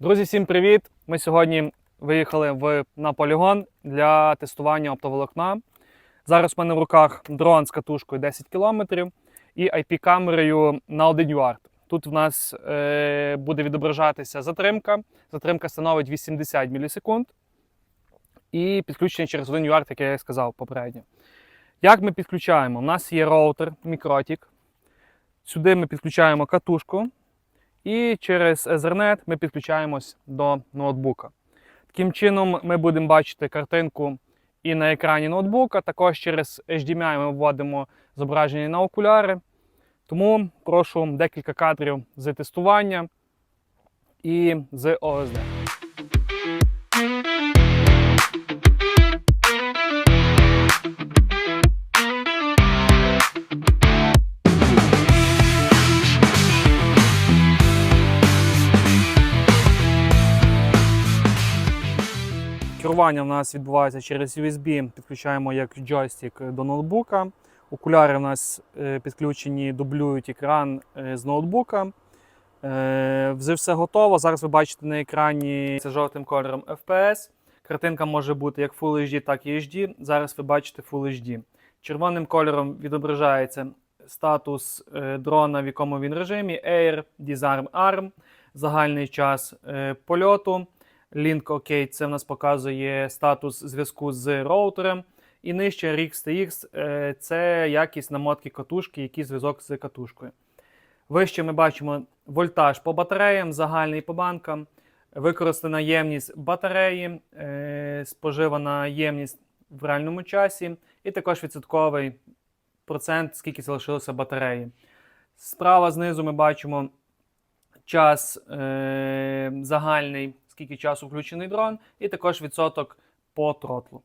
Друзі, всім привіт! Ми сьогодні виїхали в, на полігон для тестування оптоволокна. Зараз в мене в руках дрон з катушкою 10 км і IP-камерою на 1 юард. Тут в нас е, буде відображатися затримка. Затримка становить 80 мілісекунд. І підключення через 1 юард, як я сказав попередньо. Як ми підключаємо? У нас є роутер Мікротік. Сюди ми підключаємо катушку. І через Ethernet ми підключаємось до ноутбука. Таким чином, ми будемо бачити картинку і на екрані ноутбука. Також через HDMI ми вводимо зображення на окуляри. Тому прошу декілька кадрів з тестування і з OSD. Керування в нас відбувається через USB, підключаємо як джойстик до ноутбука. Окуляри в нас е, підключені, дублюють екран е, з ноутбука. Е, Вже все готово. Зараз ви бачите на екрані це жовтим кольором FPS. Картинка може бути як Full HD, так і HD. Зараз ви бачите Full HD. Червоним кольором відображається статус дрона, в якому він режимі Air, Disarm Arm, загальний час польоту. Link OK, це в нас показує статус зв'язку з роутером. І нижче RX TX е, це якість намотки катушки, який зв'язок з катушкою. Вище ми бачимо вольтаж по батареям, загальний по банкам, використана ємність батареї, е, споживана ємність в реальному часі, і також відсотковий процент, скільки залишилося батареї. Справа знизу ми бачимо час е, загальний, скільки часу включений дрон, і також відсоток по тротлу.